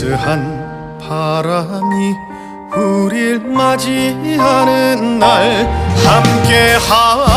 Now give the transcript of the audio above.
따스한 바람이 우릴 맞이하는 날 함께 하